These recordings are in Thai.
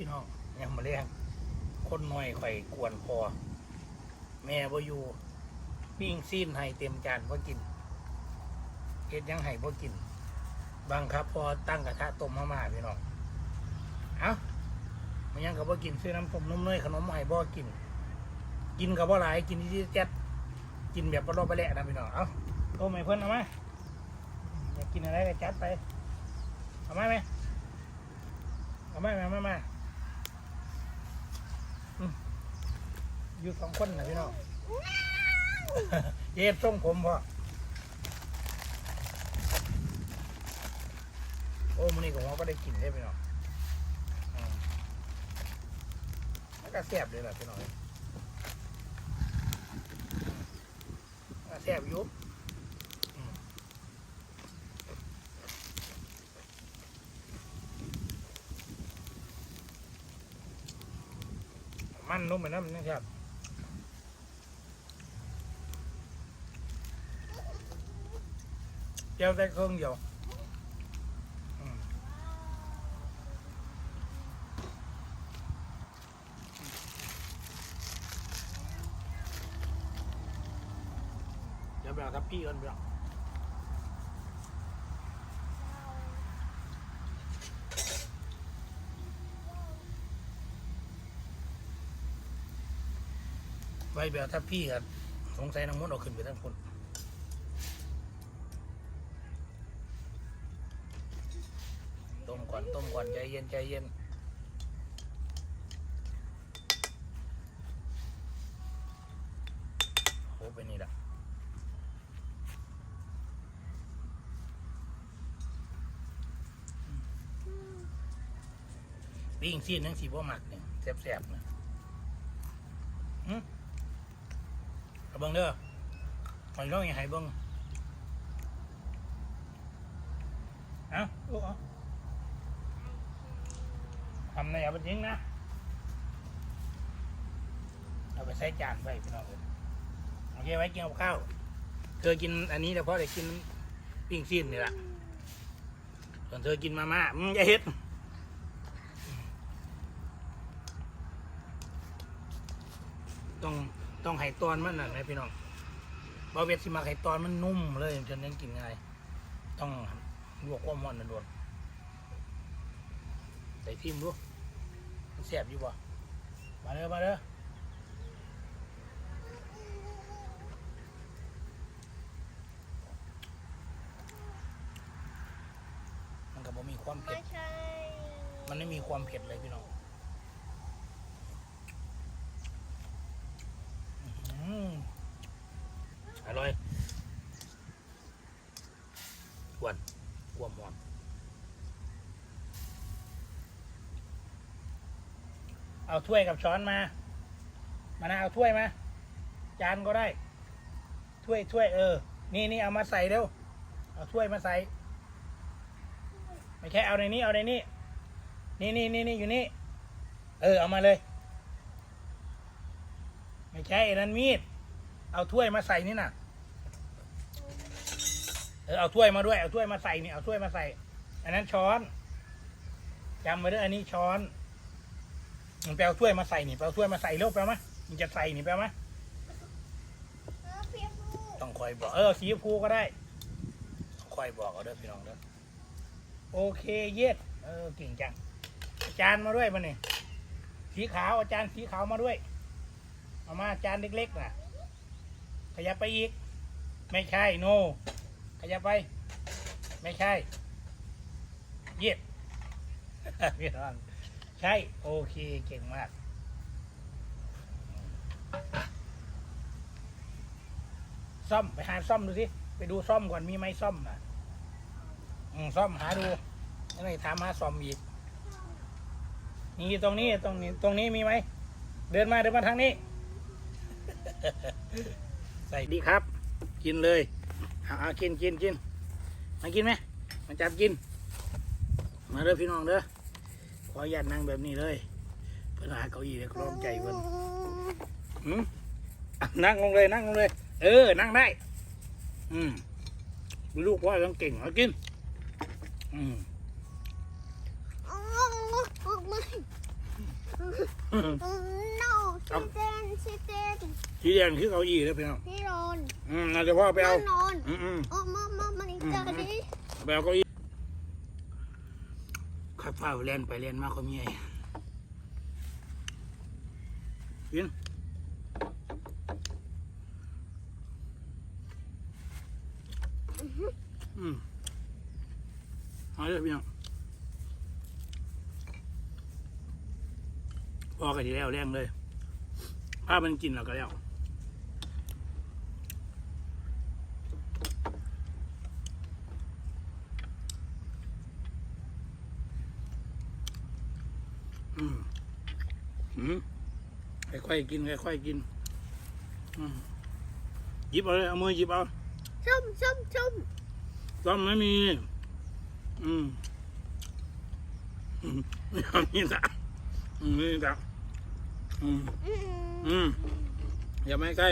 พี่น้องยังมาเลี้ยงคนหน่อยไข่กวนพอ แม่บ่อยู่ปิ้งซีนให้เต็มจานบ่กินเฮ็ดยังให้บ่กิน บังคับพอตั้งกระทะต้มมาม่าพี่น้องเอ้ามันยังกับบ่กินซื้อน้ำส้มนมเนยขนมให้บ่กิน กินกับบ่หลายกินที่แจ๊ดกินแบบบ่รอบไปแหละนะพี่น้องเอ้าโตไม่เพิ่นเอาไหมอยากกินอะไรก็จัดไปเอามไหมเอามเอามามาอืม อยู่สองคนนะพี่น้องเย็บทรงผมพอโอ้มันนี่ของเราก็ได้กินได้พี่น้องอืมแล้วก็แซ่บเลยล่ะพี่น้องก็แซ่บอยุบมันนุ่มเหมือนน้ำนะครับ เจียวแต่เครื่องเดียวเดี๋ยวไปเอาทับพี่กันไปเอาไว้ไปเอาพี่กันสงสัยน้ำมันต์เอาขึ้นไปทั้งคน ต้ม ก่อนใจเย็นใจเย็นโอ้ไปนี่แหละปิ้งซีนทั้งสีบ่หมักเนี่ยแซ่บๆนะหืมกระเบิงเด้อหอยร้องยังไงเบิ้องเอ้าลูกเอาำในเอาไปทิ้งนะ เอาไปใส่จานไปพี่น้องเลยโอเคไว้กินกับข้าว เธอกินอันนี้แต่เพาะได้กินปิ้งซีนนี่แหละส่วนเธอกินมาม่าอืมอย่าเฮ็ดต้องต้องไห่ตอนมันน่ะนะพี่น้องบาเวทสิมาไห่ตอนมันนุ่มเลยจนยังกินง่าย ต้องลวกความร้อนนโดนใส่พิมดูมัน แสบอยู่บ่ มาเด้อมาเด้อมันก็บ่มีความเผ็ไม่ดใช่มันไม่มีความเผ็ดเลยพี่น้องอื้อหืออร่อยหวานกวมหอม เอาถ้วยกับช้อนมา มานะเอาถ้วยมา จานก็ได้ ถ้วยถ้วยเออ นี่นี่เอามาใส่เร็ว เอาถ้วยมาใส่ ไม่ใช่เอาในนี้ เอาในนี้ นี่นี่นี่นี่อยู่นี่ เออ เอามาเลย ไม่ใช่อันนั้นมีด เอาถ้วยมาใส่นี่น่ะ เออ เอาถ้วยมาด้วย เอาถ้วยมาใส่นี่ เอาถ้วยมาใส่ อันนั้นช้อนจำไว้ด้วยอันนี้ช้อน มันไปเอาถ้วยมาใส่นี่ไปเอาถ้วยมาใส่เร็วไปเอามามันจะใส่นี่ไปเอามาต้องคอยบอก เออสีชมพูก็ได้ต้องคอยบอกเอาเด้อพี่น้องเด้อโอเคเย็ดเออเก่งจังอาจารย์มาด้วยมาเนี่ยสีขาวอาจารย์สีขาวมาด้วยเอามาอาจารย์เล็กๆน่ะขยับไปอีก ไม่ใช่โนขยับไป ไม่ใช่ เย็ดพี่น้อง ใช่ โอเค เก่งมาก ซ่อม ไปหาซ่อมดูสิ ไปดูซ่อมก่อนมีไหมซ่อมอะอืมซ่อมหาดูแล้วไงถามหาซ่อมอีก นี่ตรงนี้ตรงนี้ ตรงนี้มีไหม เดินมาเดินมาทางนี้ ใส่ดีครับ กินเลยเอากินกินกินมากินไหมมาจับกิน มาเด้อพี่น้องเด้อ ออนุญาตนั่งแบบนี้เลยเพื่อนหาเก้าอี้เลยกรอมใจเพื่อนหืมอะนั่งลงเลยนั่งลงเลย เออ นั่งได้ อืมลูกว่าต้องเก่งเอากิน อืมออกมา no ชิเจนชิเจนสีแดงคือเก้าอี้แล้วพี่น้องพี่โรนอืมน่าจะพ่อไปเอานอนอืมอืมโอ้มามามานี่เจอดิไปเอาเก้าอี้ ขับฟ้าเล่นไปเล่นมาเขามีไงเพียนอืมเอาเลยพี่น้องพอกันทีแล้วแรงเลย ถ้ามันกินแล้วก็แล้ว อืมอืมค่อยๆกินค่อยๆกิน อืมหยิบเอาเลยเอามือหยิบเอาชุ่มชุ่มชุ่มต้อมไม่มี อืมอืมไม่เอานี่จ้ะอืมนี่จ้ะอืมอืมอืมอย่าไม่ใกล้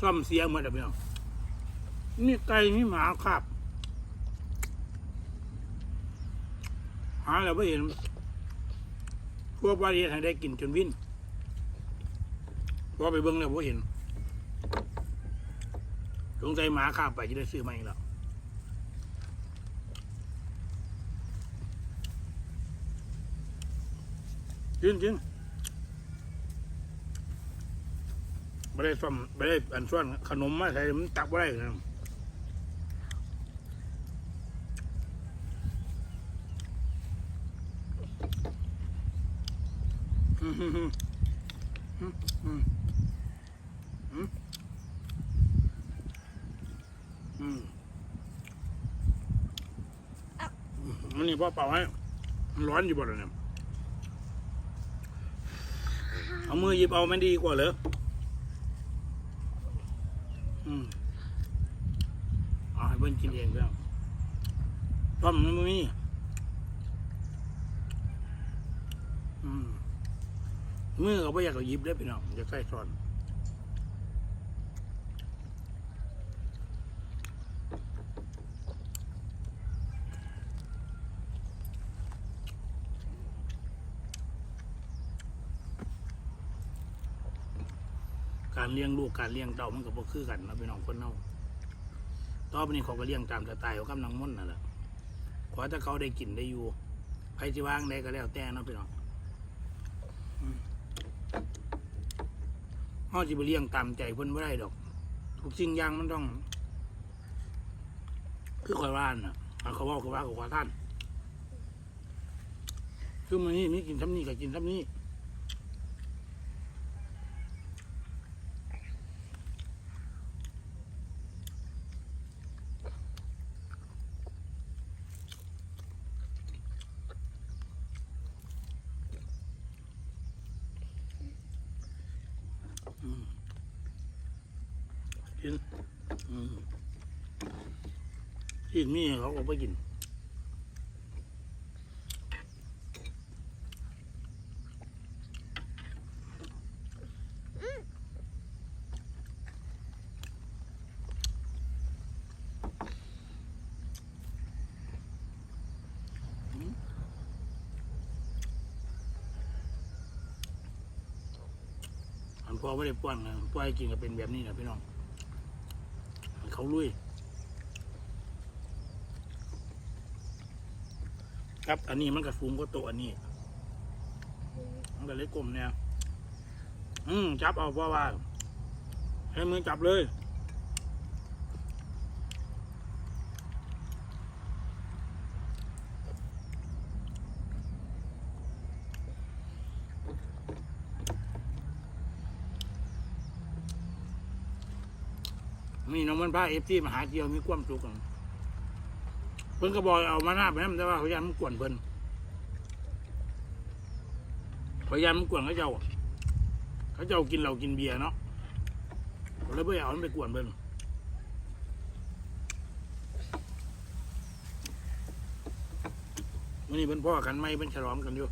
ต้อมเสียงหมาแล้วพี่น้องมีไก่มีหมาครับ หาแล้วไม่เห็นพวกว่าเรียนให้ได้กินจนวิ่นพอไปเบิ้งแล้วไ่เห็นสงสัยหมาข้าไปจะได้ซื้อมาอีกแล้วจริงจริงไม่ได้ซ่อมไม่ได้อันซ่อนขนมมาใส่มันตักไม่ได้นะ อันนี้พ่อเป่าให้ร้อนอยู่บ่เลยเนี่ยเอามือหยิบเอาไม่ดีกว่าเหรออืมเอาให้เพิ่นกินเองเพื่อนต้มมันไม่มีอืม มือก็ไม่อยากเอายิบได้พี่น้องจะใส่ซ้อนการเลี้ยงลูกการเลี้ยงเต่ามันก็บ่คือกันนะพี่น้องคนเน่าต่อไปนี้เขาก็เลี้ยงตามสไตล์ของกำลังม่นนั่นแหละขอถ้าเขาได้กินได้อยู่ใครจะว่างได้ก็แล้วแต่นาะพี่น้อง เขาจะไปเลี้ยงตามใจเพิ่นไม่ได้ดอก ทุกสิ่งอย่างมันต้อง คือคอยว่านนะเอาเขาว่าเขาว่าเขาว่าท่าน คือมันนี่นี่กินทำนี่ก็กินทำนี่ กินอืมกินนี่เขาก็ไปกินอันพอไม่ได้ป้อนนะป้อนให้กินก็เป็นแบบนี้นะพี่น้อง เขาลุย ครับ อันนี้มันกระฟูงก็โตอันนี้ มันก็เล็กกลมเนี่ย อืมจับเอาว่าว่า ให้มือจับเลย มีน้องมันพาเอฟซีมาหาเจียวมีความสุขกันเพิ่นก็บอกเอามาหน้าไปนั่นแต่ว่าพยายามมันกวนเพิ่นพยายามมันกวนเขาเจ้าเขาเจ้ากินเหล้ากินเบียร์เนาะก็เลยเพื่อเอามันไปกวนเพิ่นวันนี้เป็นพ่อกันไม่เป็นฉลองกันอยู่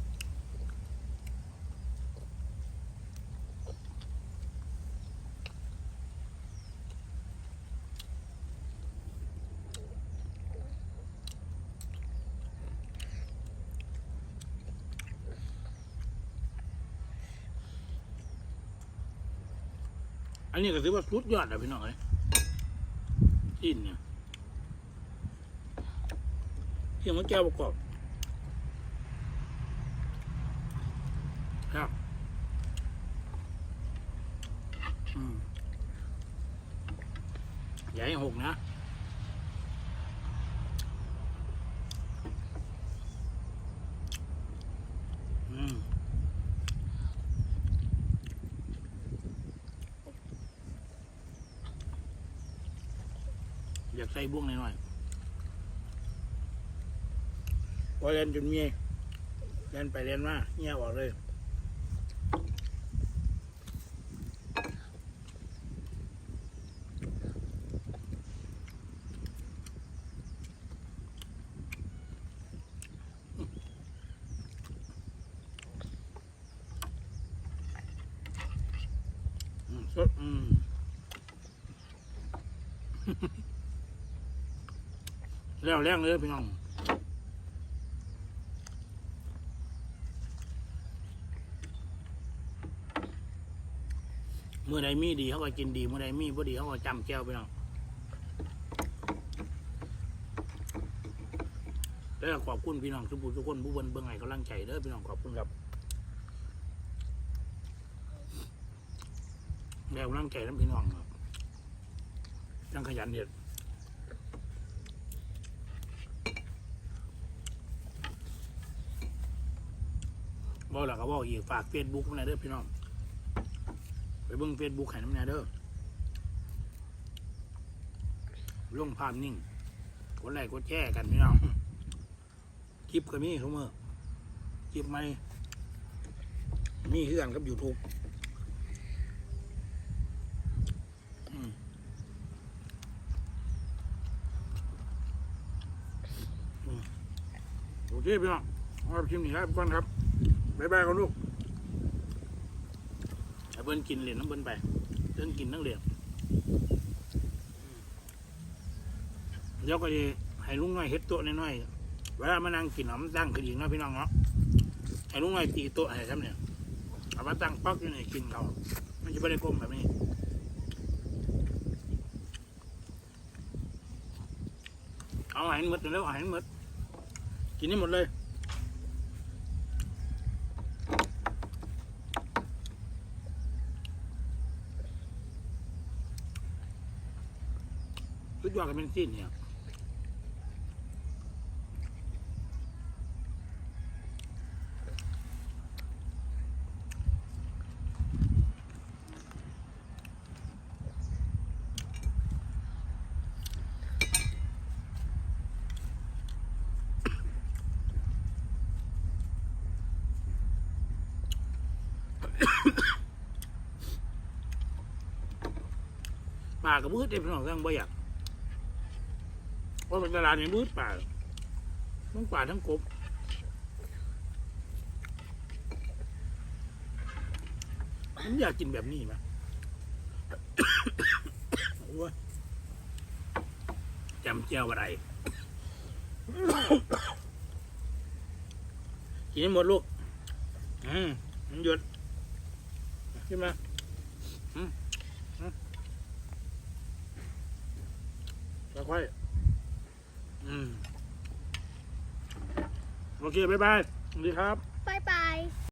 อันนี้ก็ถือว่าสุดยอดอะพี่น้องเอ้ยสิ้นเนี่ยเที่ยงมันแก้วประกอบครับอืมอย่าให้หกนะ อืม อยากใส่บ้วงหน่อยๆพอเล่นจนเมียเล่นไปเล่นมาเงี้ยบออกเลย อืมสดอืม แล้วแรงเลยพี่น้องเมื่อใดมีดีเขาก็กินดีเมื่อใดมีบ่ดีเขาก็จำแก้วพี่น้องแล้วขอบคุณพี่น้องทุกผู้ทุกคนผู้บิ่งเบิ่งให้กำลังใจเด้อพี่น้องขอบคุณครับแรงร่างใจน้ำพี่น้องครับจังขยันเด็ด บอกแล้วก็บอกอีกฝากเฟซบุ๊กมาหน่อยเด้อพี่น้องไปเบิ่งเฟซบุ๊กให้น้ำแน่เด้อลงภาพนิ่งกดไลค์กดแชร์กันพี่น้องคลิปก็มีทุกมื่อคลิปใหม่มีคือกันกับยูทูบโอเคพี่น้องเอาไปชิมหนีครับก่อนครับ บ๊ายบายกันลูกให้เบิ้นกินเหรียญน้ำเบิ้นไปเบิ้นกินทั้งเหรียญเดี๋ยวก็จะให้ลุงน้อยเฮ็ดโต๊ะน้อยๆเวลามานั่งกินหอมตั้งขึ้นอีกนาะพี่น้องเนาะให้ลุงน้อยตีโต๊ะให้ครับเนี่ยเอามาตั้งปักอยู่นี่กินเขามันจะไม่ได้ก้มแบบนี้เอาอาหารหมดแล้วอาหารหมดกินนี่หมดเลย ยอดกันเป็นสิ้นเนี่ยป่ากับมืดเด็พี่น้องทั้งบ่อยาก เพราะเป็นตลาดในมืดป่าทั้งป่าทั้งกบผมอยากกินแบบนี้ไหมโอ้ยจำเจียวอะไรกินให้หมดลูก อืมมันหยุดขึ้นมาอืมอืมค่อยๆ โอเค บ๊ายบายสวัสดีครับ บายบาย